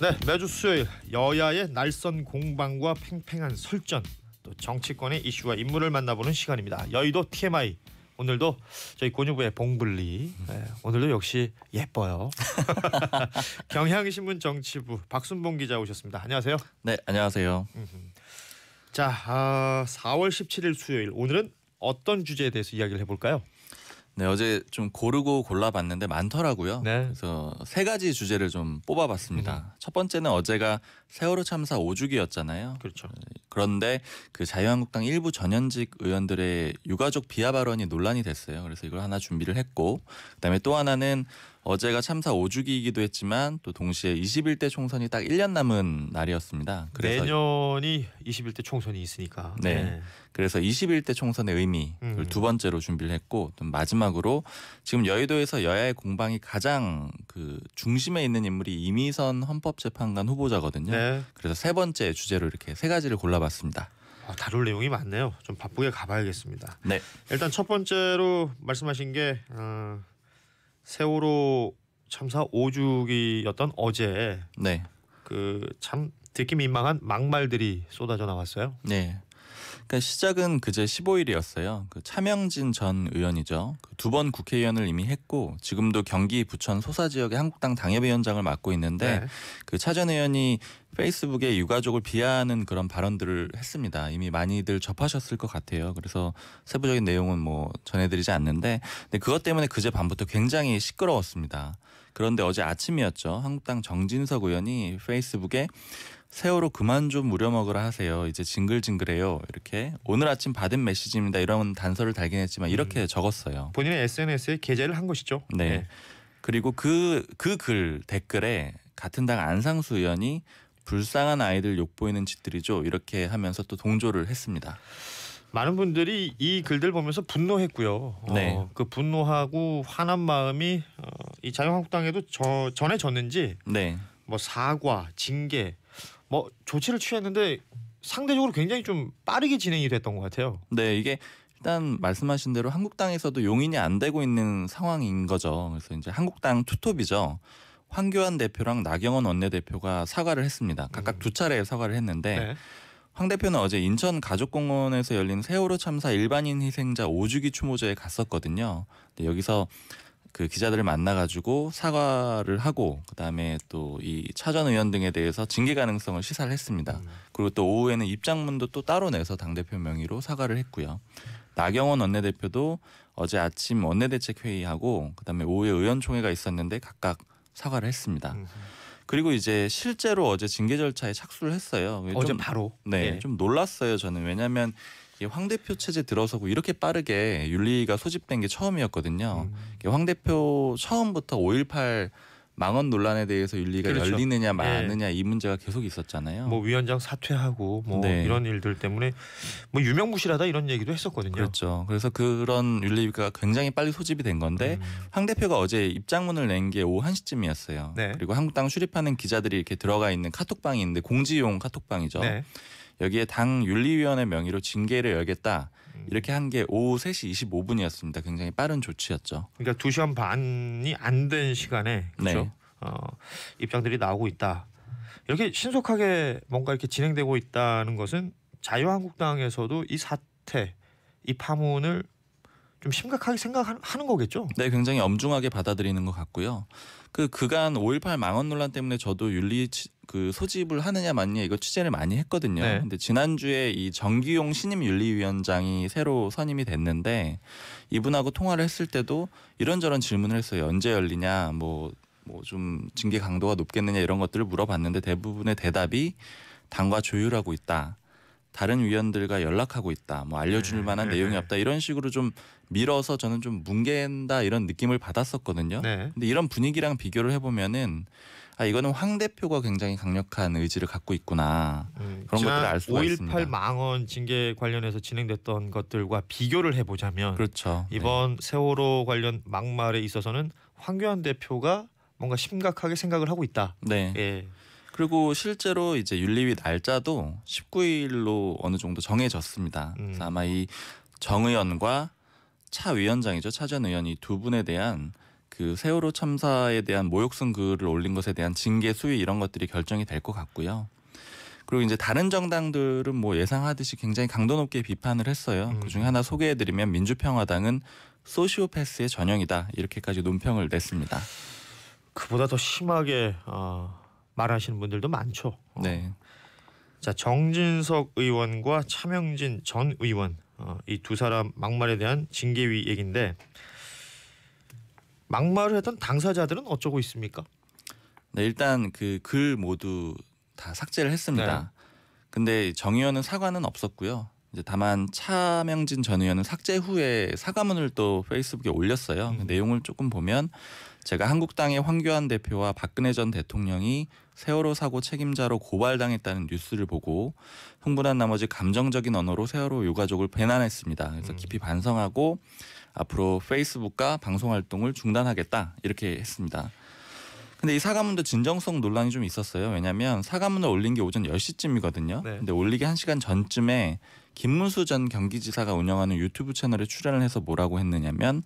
네, 매주 수요일 여야의 날선 공방과 팽팽한 설전, 또 정치권의 이슈와 인물을 만나보는 시간입니다. 여의도 TMI. 오늘도 저희 고유부의 봉블리. 네, 오늘도 역시 예뻐요. 경향신문 정치부 박순봉 기자 오셨습니다. 안녕하세요. 네, 안녕하세요. 자, 아, 4월 17일 수요일 오늘은 어떤 주제에 대해서 이야기를 해볼까요? 네, 어제 좀 고르고 골라봤는데 많더라고요. 네. 그래서 세 가지 주제를 좀 뽑아봤습니다. 첫 번째는 어제가 세월호 참사 5주기였잖아요. 그렇죠. 그런데 그 자유한국당 일부 전현직 의원들의 유가족 비하 발언이 논란이 됐어요. 그래서 이걸 하나 준비를 했고, 그다음에 또 하나는 어제가 참사 5주기이기도 했지만 또 동시에 21대 총선이 딱 1년 남은 날이었습니다. 그래서 내년이 21대 총선이 있으니까. 네. 그래서 21대 총선의 의미 음. 두 번째로 준비를 했고 또 마지막으로 지금 여의도에서 여야의 공방이 가장 그 중심에 있는 인물이 이미선 헌법재판관 후보자거든요. 네. 그래서 세 번째 주제로 이렇게 세 가지를 골라봤습니다. 아, 다룰 내용이 많네요. 좀 바쁘게 가봐야겠습니다. 네, 일단 첫 번째로 말씀하신 게 어, 세월호 참사 5주기였던 어제 네, 그참 듣기 민망한 막말들이 쏟아져 나왔어요. 네. 그러니까 시작은 그제 15일이었어요. 그 차명진 전 의원이죠. 그 두번 국회의원을 이미 했고 지금도 경기 부천 소사 지역의 한국당 당협위원장을 맡고 있는데 네. 그차 전 의원이 페이스북에 유가족을 비하하는 그런 발언들을 했습니다. 이미 많이들 접하셨을 것 같아요. 그래서 세부적인 내용은 뭐 전해드리지 않는데, 근데 그것 때문에 그제 밤부터 굉장히 시끄러웠습니다. 그런데 어제 아침이었죠. 한국당 정진석 의원이 페이스북에 세월호 그만 좀 무려먹으라 하세요. 이제 징글징글해요. 이렇게 오늘 아침 받은 메시지입니다. 이런 단서를 달긴 했지만 이렇게 적었어요. 본인의 SNS에 게재를 한 것이죠. 네. 그리고 그 그 글 댓글에 같은 당 안상수 의원이 불쌍한 아이들 욕보이는 짓들이죠. 이렇게 하면서 또 동조를 했습니다. 많은 분들이 이 글들 보면서 분노했고요. 어, 네. 그 분노하고 화난 마음이 어, 이 자유한국당에도 저, 전해졌는지 네. 뭐 사과, 징계, 뭐 조치를 취했는데 상대적으로 굉장히 좀 빠르게 진행이 됐던 것 같아요. 네, 이게 일단 말씀하신 대로 한국당에서도 용인이 안 되고 있는 상황인 거죠. 그래서 이제 한국당 투톱이죠. 황교안 대표랑 나경원 원내대표가 사과를 했습니다. 각각 두 차례 사과를 했는데 네. 황 대표는 어제 인천 가족공원에서 열린 세월호 참사 일반인 희생자 5주기 추모제에 갔었거든요. 근데 여기서 그 기자들을 만나가지고 사과를 하고 그다음에 또 이 차전 의원 등에 대해서 징계 가능성을 시사를 했습니다. 음. 그리고 또 오후에는 입장문도 또 따로 내서 당 대표 명의로 사과를 했고요. 나경원 원내대표도 어제 아침 원내대책 회의하고 그다음에 오후에 의원총회가 있었는데 각각 사과를 했습니다. 음. 그리고 이제 실제로 어제 징계 절차에 착수를 했어요. 어제 좀, 바로 네, 예. 좀 놀랐어요. 저는 왜냐하면 이 황 대표 체제 들어서고 이렇게 빠르게 윤리가 소집된 게 처음이었거든요. 음. 이황 대표 처음부터 5.18 망언 논란에 대해서 윤리가 그렇죠. 열리느냐 마느냐 이 문제가 계속 있었잖아요. 뭐 위원장 사퇴하고 뭐 네. 이런 일들 때문에 뭐 유명무실하다 이런 얘기도 했었거든요. 그렇죠. 그래서 그런 윤리가 굉장히 빨리 소집이 된 건데 음. 황 대표가 어제 입장문을 낸 게 오후 1시쯤이었어요. 네. 그리고 한국당 출입하는 기자들이 이렇게 들어가 있는 카톡방이 있는데 공지용 카톡방이죠. 네. 여기에 당 윤리위원회 명의로 징계를 열겠다. 음. 이렇게 한 게 오후 3시 25분이었습니다. 굉장히 빠른 조치였죠. 그러니까 2 시간 반이 안 된 시간에 그렇죠. 네. 어, 입장들이 나오고 있다. 이렇게 신속하게 뭔가 이렇게 진행되고 있다는 것은 자유한국당에서도 이 사태, 이 파문을 좀 심각하게 생각하는 거겠죠. 네, 굉장히 엄중하게 받아들이는 것 같고요. 그 그간 5.18 망언 논란 때문에 저도 윤리 치- 그 소집을 하느냐 마느냐 이거 취재를 많이 했거든요. 네. 근데 지난주에 이 정기용 신임 윤리위원장이 새로 선임이 됐는데 이분하고 통화를 했을 때도 이런저런 질문을 했어요. 언제 열리냐, 뭐 뭐 좀 징계 강도가 높겠느냐 이런 것들을 물어봤는데 대부분의 대답이 당과 조율하고 있다. 다른 위원들과 연락하고 있다. 뭐 알려줄 네, 만한 네, 내용이 네. 없다. 이런 식으로 좀 밀어서 저는 좀 뭉갠다 이런 느낌을 받았었거든요. 네. 근데 이런 분위기랑 비교를 해보면은 아 이거는 황 대표가 굉장히 강력한 의지를 갖고 있구나. 음, 그런 것들을 알 수가 5.18 있습니다. 망언 징계 관련해서 진행됐던 것들과 비교를 해보자면 그렇죠. 네. 이번 세월호 관련 막말에 있어서는 황교안 대표가 뭔가 심각하게 생각을 하고 있다. 네. 네. 예. 그리고 실제로 이제 윤리위 날짜도 19일로 어느 정도 정해졌습니다. 음. 그래서 아마 이 정 의원과 차 위원장이죠. 차 전 의원 이 두 분에 대한 그그 세월호 참사에 대한 모욕성 글을 올린 것에 대한 징계 수위 이런 것들이 결정이 될 것 같고요. 그리고 이제 다른 정당들은 뭐 예상하듯이 굉장히 강도 높게 비판을 했어요. 음. 그 중에 하나 소개해드리면 민주평화당은 소시오패스의 전형이다 이렇게까지 논평을 냈습니다. 그보다 더 심하게 어, 말하시는 분들도 많죠. 어. 네, 자 정진석 의원과 차명진 전 의원 어, 이두 사람 막말에 대한 징계위 얘긴데 막말을 했던 당사자들은 어쩌고 있습니까? 네 일단 그 글 모두 다 삭제를 했습니다. 네. 근데 정 의원은 사과는 없었고요. 이제 다만 차명진 전 의원은 삭제 후에 사과문을 또 페이스북에 올렸어요. 그 음. 내용을 조금 보면 제가 한국당의 황교안 대표와 박근혜 전 대통령이 세월호 사고 책임자로 고발당했다는 뉴스를 보고 흥분한 나머지 감정적인 언어로 세월호 유가족을 배난했습니다. 그래서 음. 깊이 반성하고 앞으로 페이스북과 방송 활동을 중단하겠다 이렇게 했습니다. 근데 이 사과문도 진정성 논란이 좀 있었어요. 왜냐하면 사과문을 올린 게 오전 10시쯤이거든요. 네. 근데 올리기 1시간 전쯤에 김문수 전 경기지사가 운영하는 유튜브 채널에 출연을 해서 뭐라고 했느냐면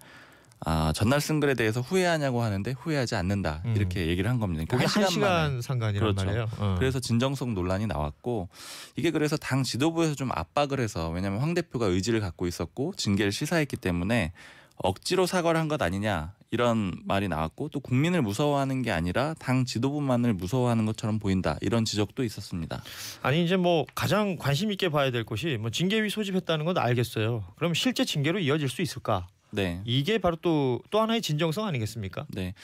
아, 전날 쓴 글에 대해서 후회하냐고 하는데 후회하지 않는다. 음. 이렇게 얘기를 한 겁니다. 그게 그러니까 한. 시간 상관이란 그렇죠. 말이에요. 어. 그래서 진정성 논란이 나왔고 이게 그래서 당 지도부에서 좀 압박을 해서 왜냐하면 황 대표가 의지를 갖고 있었고 징계를 시사했기 때문에 억지로 사과를 한 것 아니냐 이런 말이 나왔고 또 국민을 무서워하는 게 아니라 당 지도부만을 무서워하는 것처럼 보인다 이런 지적도 있었습니다. 아니 이제 뭐 가장 관심 있게 봐야 될 것이 뭐 징계위 소집했다는 건 알겠어요. 그럼 실제 징계로 이어질 수 있을까? 네, 이게 바로 또 또 하나의 진정성 아니겠습니까? 네.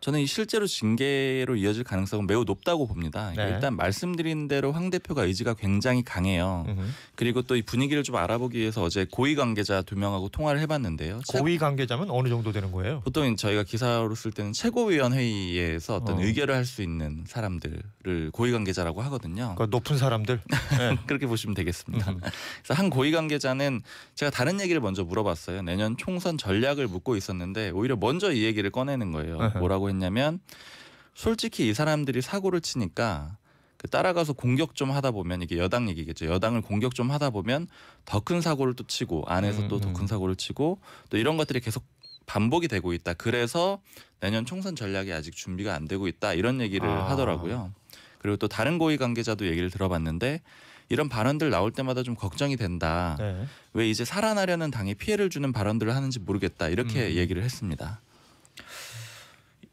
저는 이 실제로 징계로 이어질 가능성은 매우 높다고 봅니다. 그러니까 네. 일단 말씀드린 대로 황 대표가 의지가 굉장히 강해요. 음흠. 그리고 또 이 분위기를 좀 알아보기 위해서 어제 고위 관계자 두 명하고 통화를 해봤는데요. 고위 관계자면 어느 정도 되는 거예요? 보통 저희가 기사로 쓸 때는 최고위원 회의에서 어떤 어. 의결을 할 수 있는 사람들을 고위 관계자라고 하거든요. 그 높은 사람들. 네. 그렇게 보시면 되겠습니다. 음. 그래서 한 고위 관계자는 제가 다른 얘기를 먼저 물어봤어요. 내년 총선 전략을 묻고 있었는데 오히려 먼저 이 얘기를 꺼내는 거예요. 어허. 뭐라고 했냐면 솔직히 이 사람들이 사고를 치니까 그 따라가서 공격 좀 하다 보면 이게 여당 얘기겠죠. 여당을 공격 좀 하다 보면 더 큰 사고를 또 치고 안에서 음, 또더 음. 큰 사고를 치고 또 이런 것들이 계속 반복이 되고 있다. 그래서 내년 총선 전략이 아직 준비가 안 되고 있다. 이런 얘기를 아. 하더라고요. 그리고 또 다른 고위 관계자도 얘기를 들어봤는데 이런 발언들 나올 때마다 좀 걱정이 된다. 네. 왜 이제 살아나려는 당에 피해를 주는 발언들을 하는지 모르겠다. 이렇게 음. 얘기를 했습니다.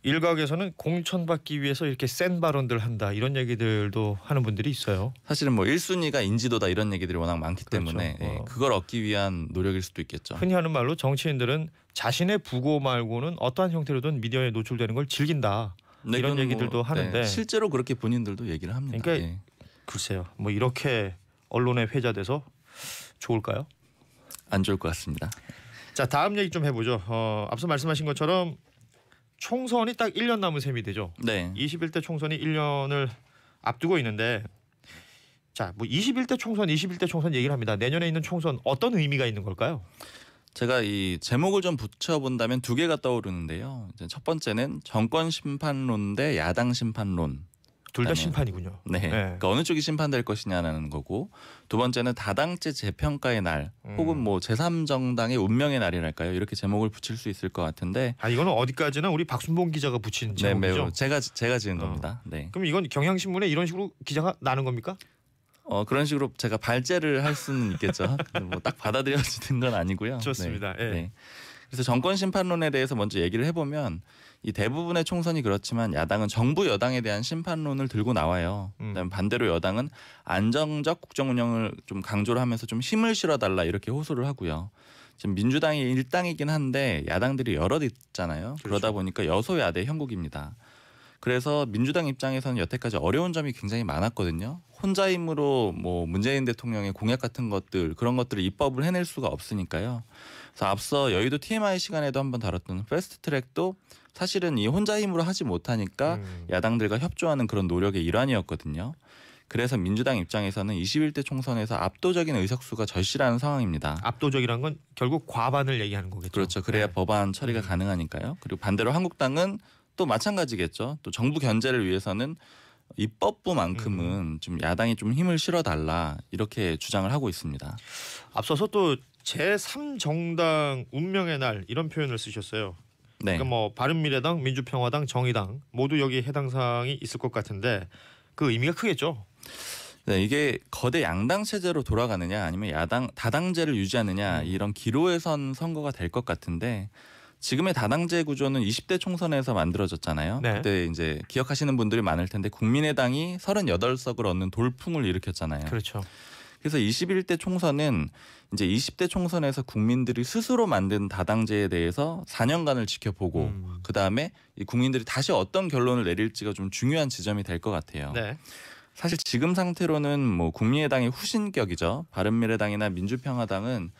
일각에서는 공천받기 위해서 이렇게 센 발언들 한다 이런 얘기들도 하는 분들이 있어요. 사실은 뭐 1순위가 인지도다 이런 얘기들이 워낙 많기 그렇죠. 때문에 예, 어. 그걸 얻기 위한 노력일 수도 있겠죠. 흔히 하는 말로 정치인들은 자신의 부고 말고는 어떠한 형태로든 미디어에 노출되는 걸 즐긴다. 네, 이런 그건 얘기들도 하는데. 실제로 그렇게 본인들도 얘기를 합니다. 그러니까 예. 글쎄요. 뭐 이렇게 언론에 회자돼서 좋을까요? 안 좋을 것 같습니다. 자 다음 얘기 좀 해보죠. 어, 앞서 말씀하신 것처럼 총선이 딱 1년 남은 셈이 되죠. 네. 21대 총선이 1년을 앞두고 있는데 자, 뭐 21대 총선, 21대 총선 얘기를 합니다. 내년에 있는 총선 어떤 의미가 있는 걸까요? 제가 이 제목을 좀 붙여본다면 두 개가 떠오르는데요. 첫 번째는 정권 심판론 대 야당 심판론. 둘다 그다음에- 심판이군요. 네. 네. 그러니까 어느 쪽이 심판될 것이냐라는 거고 두 번째는 다당제 재평가의 날 음. 혹은 뭐 제3정당의 운명의 날이랄까요? 이렇게 제목을 붙일 수 있을 것 같은데 아 이거는 어디까지나 우리 박순봉 기자가 붙인 네, 제목이죠. 매우 제가 제가 지은 어. 겁니다. 네. 그럼 이건 경향신문에 이런 식으로 기자가 나는 겁니까? 어 그런 식으로 제가 발제를 할 수는 있겠죠. 뭐 딱 받아들여지는 건 아니고요. 좋습니다. 네. 예. 네. 그래서 정권 심판론에 대해서 먼저 얘기를 해보면 이 대부분의 총선이 그렇지만 야당은 정부 여당에 대한 심판론을 들고 나와요. 음. 그다음 반대로 여당은 안정적 국정 운영을 좀 강조를 하면서 좀 힘을 실어 달라 이렇게 호소를 하고요. 지금 민주당이 일당이긴 한데 야당들이 여럿 있잖아요. 그러다 그렇죠. 보니까 여소야대 형국입니다. 그래서 민주당 입장에서는 여태까지 어려운 점이 굉장히 많았거든요. 혼자 힘으로 뭐 문재인 대통령의 공약 같은 것들 그런 것들을 입법을 해낼 수가 없으니까요. 그래서 앞서 여의도 TMI 시간에도 한번 다뤘던 패스트 트랙도 사실은 이 혼자 힘으로 하지 못하니까 음. 야당들과 협조하는 그런 노력의 일환이었거든요. 그래서 민주당 입장에서는 21대 총선에서 압도적인 의석수가 절실한 상황입니다. 압도적이란 건 결국 과반을 얘기하는 거겠죠. 그렇죠. 그래야 네. 법안 처리가 음. 가능하니까요. 그리고 반대로 한국당은 또 마찬가지겠죠. 또 정부 견제를 위해서는 입법부만큼은 음. 좀 야당이 좀 힘을 실어달라 이렇게 주장을 하고 있습니다. 앞서서 또 제3정당 운명의 날 이런 표현을 쓰셨어요. 네. 그러니까 뭐 바른미래당, 민주평화당, 정의당 모두 여기 해당 사항이 있을 것 같은데 그 의미가 크겠죠. 네, 이게 거대 양당 체제로 돌아가느냐 아니면 야당 다당제를 유지하느냐 음. 이런 기로에 선 선거가 될 것 같은데 지금의 다당제 구조는 20대 총선에서 만들어졌잖아요. 네. 그때 이제 기억하시는 분들이 많을 텐데 국민의당이 38석을 얻는 돌풍을 일으켰잖아요. 그렇죠. 그래서 21대 총선은 이제 20대 총선에서 국민들이 스스로 만든 다당제에 대해서 4년간을 지켜보고 음. 그 다음에 이 국민들이 다시 어떤 결론을 내릴지가 좀 중요한 지점이 될 것 같아요. 네. 사실 지금 상태로는 뭐 국민의당이 후신격이죠. 바른미래당이나 민주평화당은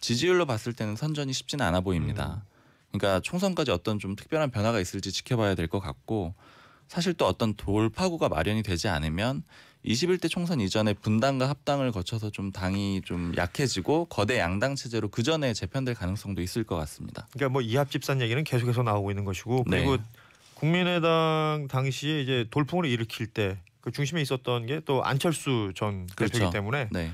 지지율로 봤을 때는 선전이 쉽지는 않아 보입니다. 그러니까 총선까지 어떤 좀 특별한 변화가 있을지 지켜봐야 될 것 같고 사실 또 어떤 돌파구가 마련이 되지 않으면 21대 총선 이전에 분당과 합당을 거쳐서 좀 당이 좀 약해지고 거대 양당 체제로 그 전에 재편될 가능성도 있을 것 같습니다. 그러니까 뭐 이합 집산 얘기는 계속해서 나오고 있는 것이고 네. 그리고 국민의당 당시에 이제 돌풍을 일으킬 때 그 중심에 있었던 게 또 안철수 전 그렇죠. 대표이기 때문에 네.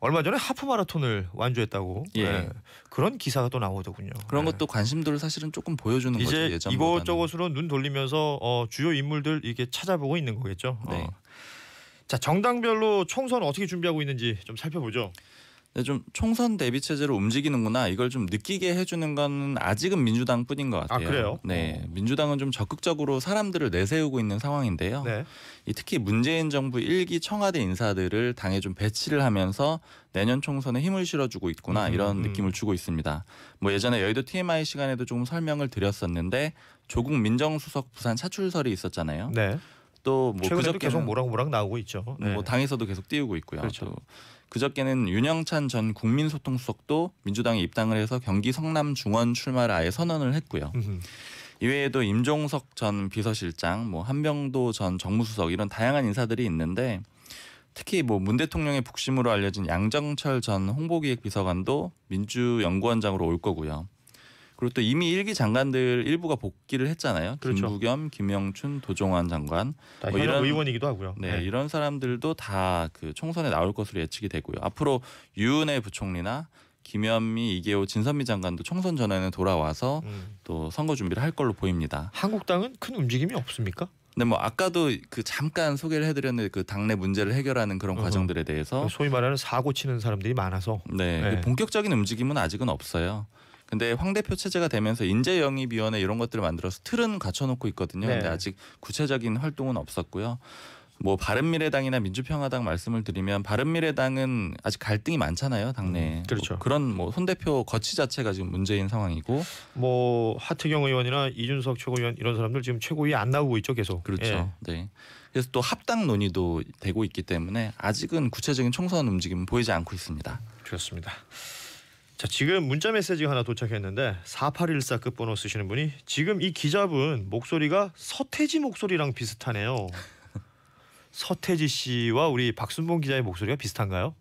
얼마 전에 하프 마라톤을 완주했다고 예. 네. 그런 기사가 또 나오더군요. 그런 네. 것도 관심도를 사실은 조금 보여주는 거죠. 이제. 이곳저곳으로 눈 돌리면서 어, 주요 인물들 이렇게 찾아보고 있는 거겠죠. 네. 어. 자 정당별로 총선 어떻게 준비하고 있는지 좀 살펴보죠. 네, 좀 총선 대비 체제로 움직이는구나 이걸 좀 느끼게 해주는 건 아직은 민주당뿐인 것 같아요. 그래요? 네, 어. 민주당은 좀 적극적으로 사람들을 내세우고 있는 상황인데요. 네. 이 특히 문재인 정부 일기 청와대 인사들을 당에 좀 배치를 하면서 내년 총선에 힘을 실어주고 있구나 음, 이런 음. 느낌을 주고 있습니다. 뭐 예전에 여의도 TMI 시간에도 조금 설명을 드렸었는데 조국 민정수석 부산 차출설이 있었잖아요. 네. 또뭐 최근에도 계속 모락모락 나오고 있죠. 네. 뭐 당에서도 계속 띄우고 있고요. 그렇죠. 또 그저께는 윤영찬 전 국민소통수석도 민주당에 입당을 해서 경기 성남 중원 출마를 아예 선언을 했고요. 음흠. 이외에도 임종석 전 비서실장, 뭐 한병도 전 정무수석 이런 다양한 인사들이 있는데 특히 뭐 문 대통령의 북심으로 알려진 양정철 전 홍보기획비서관도 민주연구원장으로 올 거고요. 그리고 또 이미 일기 장관들 일부가 복귀를 했잖아요. 그렇죠. 김부겸, 김영춘, 도종환 장관. 다뭐 이런- 의원이기도 하고요. 네, 이런 사람들도 다 그 총선에 나올 것으로 예측이 되고요. 앞으로 유은혜 부총리나 김현미, 이계호, 진선미 장관도 총선 전에는 돌아와서 음. 또 선거 준비를 할 걸로 보입니다. 한국당은 큰 움직임이 없습니까? 근데 뭐 아까도 그 잠깐 소개를 해드렸는데 그 당내 문제를 해결하는 그런. 과정들에 대해서 소위 말하는 사고 치는 사람들이 많아서 네, 네. 본격적인 움직임은 아직은 없어요. 근데 황 대표 체제가 되면서 인재 영입 위원회 이런 것들을 만들어서 틀은 갖춰 놓고 있거든요. 네. 근데 아직 구체적인 활동은 없었고요. 뭐 바른미래당이나 민주평화당 말씀을 드리면 바른미래당은 아직 갈등이 많잖아요 당내. 음, 그렇죠. 뭐 그런 뭐 손 대표 거치 자체가 지금 문제인 상황이고 뭐 하태경 의원이나 이준석 최고위원 이런 사람들 지금 최고위에 안 나오고 있죠 계속. 그렇죠. 예. 네. 그래서 또 합당 논의도 되고 있기 때문에 아직은 구체적인 총선 움직임은 보이지 않고 있습니다. 그렇습니다. 자 지금 문자 메시지가 하나 도착했는데 4814 끝번호 쓰시는 분이 지금 이 기자분 목소리가 서태지 목소리랑 비슷하네요. 서태지 씨와 우리 박순봉 기자의 목소리가 비슷한가요?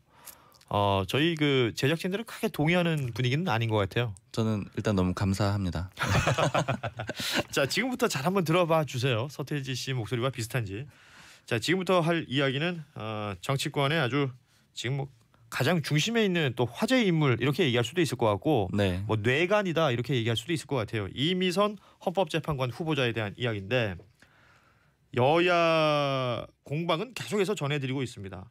어 저희 그 제작진들은 크게 동의하는 분위기는 아닌 것 같아요. 저는 일단 너무 감사합니다. 자 지금부터 잘 한번 들어봐 주세요. 서태지 씨 목소리와 비슷한지. 자 지금부터 할 이야기는 어, 정치권의 아주 지금 뭐 가장 중심에 있는 또 화제 인물 이렇게 얘기할 수도 있을 것 같고 네. 뭐 뇌관이다 이렇게 얘기할 수도 있을 것 같아요. 이미선 헌법재판관 후보자에 대한 이야기인데 여야 공방은 계속해서 전해드리고 있습니다.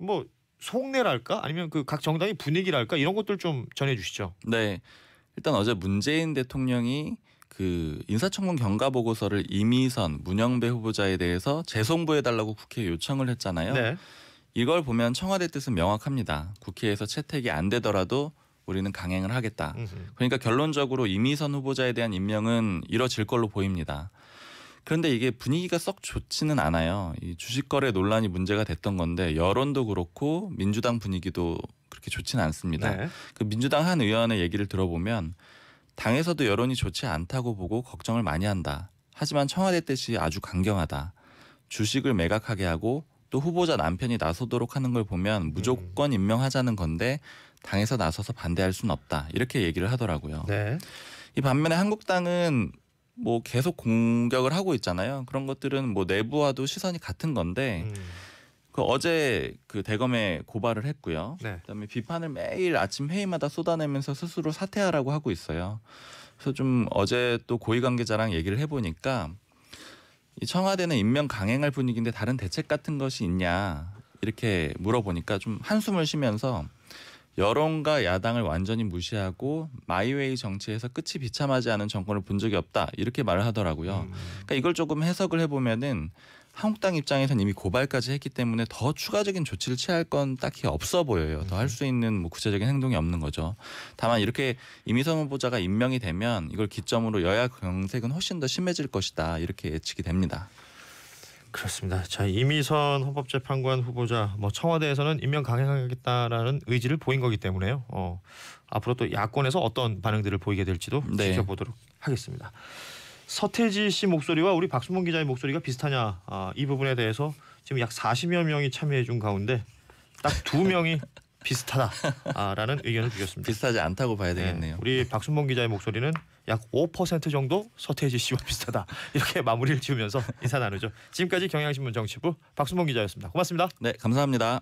뭐 속내랄까 아니면 그 각 정당의 분위기랄까 이런 것들 좀 전해주시죠. 네. 일단 어제 문재인 대통령이 그 인사청문 경과 보고서를 이미선 문영배 후보자에 대해서 재송부해 달라고 국회에 요청을 했잖아요. 네. 이걸 보면 청와대 뜻은 명확합니다. 국회에서 채택이 안 되더라도 우리는 강행을 하겠다. 그러니까 결론적으로 이미선 후보자에 대한 임명은 이뤄질 걸로 보입니다. 그런데 이게 분위기가 썩 좋지는 않아요. 이 주식 거래 논란이 문제가 됐던 건데 여론도 그렇고 민주당 분위기도 그렇게 좋지는 않습니다. 네. 그 민주당 한 의원의 얘기를 들어보면 당에서도 여론이 좋지 않다고 보고 걱정을 많이 한다. 하지만 청와대 뜻이 아주 강경하다. 주식을 매각하게 하고 또 후보자 남편이 나서도록 하는 걸 보면 무조건 임명하자는 건데 당에서 나서서 반대할 수는 없다. 이렇게 얘기를 하더라고요. 네. 이 반면에 한국당은 뭐 계속 공격을 하고 있잖아요. 그런 것들은 뭐 내부와도 시선이 같은 건데 음. 그 어제 그 대검에 고발을 했고요. 네. 그다음에 비판을 매일 아침 회의마다 쏟아내면서 스스로 사퇴하라고 하고 있어요. 그래서 좀 어제 또 고위 관계자랑 얘기를 해보니까 이 청와대는 임명 강행할 분위기인데 다른 대책 같은 것이 있냐 이렇게 물어보니까 좀 한숨을 쉬면서 여론과 야당을 완전히 무시하고 마이웨이 정치에서 끝이 비참하지 않은 정권을 본 적이 없다 이렇게 말을 하더라고요. 음. 그러니까 이걸 조금 해석을 해보면은 한국당 입장에서는 이미 고발까지 했기 때문에 더 추가적인 조치를 취할 건 딱히 없어 보여요. 더 할 수 있는 뭐 구체적인 행동이 없는 거죠. 다만 이렇게 이미선 후보자가 임명이 되면 이걸 기점으로 여야 경색은 훨씬 더 심해질 것이다 이렇게 예측이 됩니다. 그렇습니다. 자 이미선 헌법재판관 후보자 뭐 청와대에서는 임명 강행하겠다라는 의지를 보인 거기 때문에요. 어, 앞으로 또 야권에서 어떤 반응들을 보이게 될지도 네. 지켜보도록 하겠습니다. 서태지 씨 목소리와 우리 박수몽 기자의 목소리가 비슷하냐 아, 이 부분에 대해서 지금 약 40여 명이 참여해 준 가운데 딱 두 명이 비슷하다라는 의견을 주셨습니다. 비슷하지 않다고 봐야 네, 되겠네요. 우리 박순봉 기자의 목소리는 약 5% 정도 서태지 씨와 비슷하다 이렇게 마무리를 지으면서 인사 나누죠. 지금까지 경향신문 정치부 박순봉 기자였습니다. 고맙습니다. 네, 감사합니다.